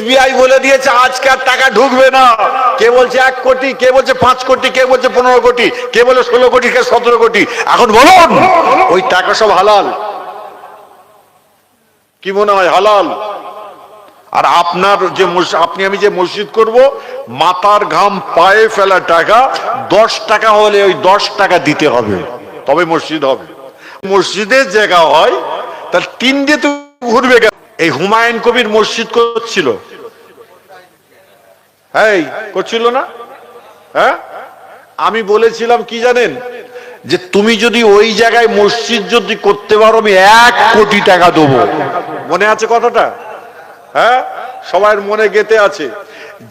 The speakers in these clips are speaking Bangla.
এসবিআই বলে দিয়েছে, আজকে আর টাকা ঢুকবে না। কে বলছে এক কোটি, কে বলছে পাঁচ কোটি, কে বলছে পনেরো কোটি, কে বলে ষোলো কোটি, কে সতেরো কোটি? এখন বলুন, ওই টাকা সব হালাল। কি মনে হয়, হালাল? আর আপনার যে আপনি, আমি যে মসজিদ করব মাথার ঘাম পায়ে ফেলা টাকা, দশ টাকা হলে ওই দশ টাকা দিতে হবে, তবে মসজিদ হবে। মসজিদের জায়গা হয়, তার তিন দিয়ে তো ঘুরবে কেন? এই হুমায়ুন কবির মসজিদ করছিল। হ্যাঁ করছিল না? হ্যাঁ? আমি বলেছিলাম কি জানেন? যে তুমি যদি ওই জায়গায় মসজিদ যদি করতে পারো, আমি এক কোটি টাকা দেবো। মনে আছে কথাটা? হ্যাঁ? সবার মনে গেতে আছে।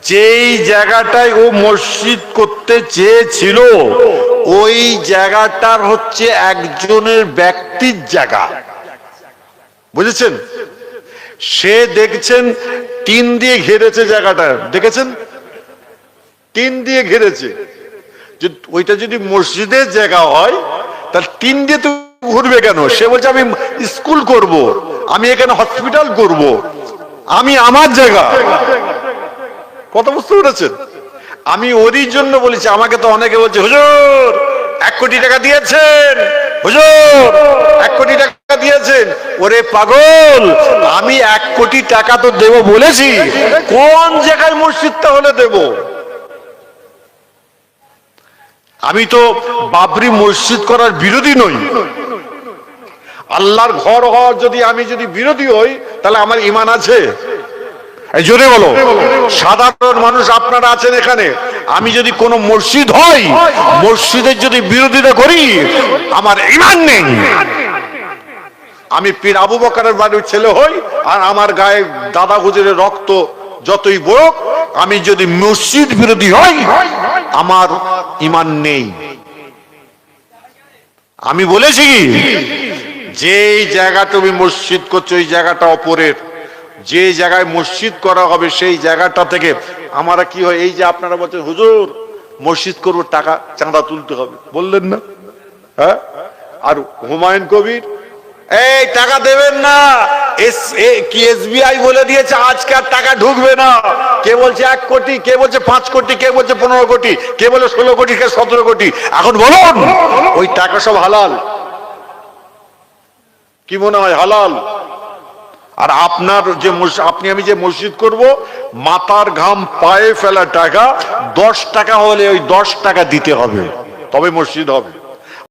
যেই জায়গাটায় ও মসজিদ করতে চেয়েছিল, ওই জায়গাটার হচ্ছে একজনের ব্যক্তির জায়গা। বুঝেছেন? সে দেখছেন টিন দিয়ে ঘেরেছে জায়গাটা, দেখেছেন? টিন দিয়ে ঘেরেছে। ওইটা যদি মসজিদের জায়গা হয়, তাহলে টিন দিয়ে তো ঘুরবে কেন? সে বলছে, আমি স্কুল করব, আমি এখানে হসপিটাল করব, আমি আমার জায়গা। কত বুঝতে পেরেছেন আমি ওরই জন্য বলেছি, আমাকে তো অনেকে বলছে, হুজুর, এক কোটি টাকা দিয়েছেন। আমি এক কোটি টাকা তো দেব বলেছি। কোন জায়গায় মসজিদটা হলে দেবো? আমি তো বাবরি মসজিদ করার বিরোধী নই। আল্লাহর ঘর হওয়ার যদি আমি যদি বিরোধী হই, তাহলে আমার ইমান আছে? এই জোরে বলো। সাধারণ মানুষ আপনারা আছেন এখানে। আমি যদি কোনো মসজিদ হই মসজিদের যদি বিরোধিতা করি আমার ইমান নেই। আমি পীর আবু বকারের বাড়ির ছেলে হই আর আমার গায়ে দাদা হুজুরের রক্ত যতই বড় আমি যদি মসজিদ বিরোধী হই আমার ইমান নেই। আমি বলেছি কি? যে জায়গা তুমি মসজিদ করছ ওই জায়গাটা অপরের। যে জায়গায় মসজিদ করা হবে, সেই জায়গাটা থেকে আমরা কি হয়, এই যে আপনারা বলছেন, হুজুর, মসজিদ করব, টাকা, চাঁদা তুলতে হবে। বললেন না। হ্যাঁ? আর হুমায়ুন কবির, এই টাকা দেবেন না। কি এসবিআই বলে দিয়েছে, আজকে আর টাকা ঢুকবে না। কে বলছে এক কোটি, কে বলছে পাঁচ কোটি, কে বলছে পনেরো কোটি, কে বলে ষোলো কোটি, কে সতেরো কোটি? এখন বলুন, ওই টাকা সব হালাল। কি মনে হয়, হালাল? আর আপনার যে আপনি, আমি যে মসজিদ করব মাতার ঘাম, পায়ে ফেলা টাকা, দশ টাকা হলে ওই দশ টাকা দিতে হবে, তবে মসজিদ হবে।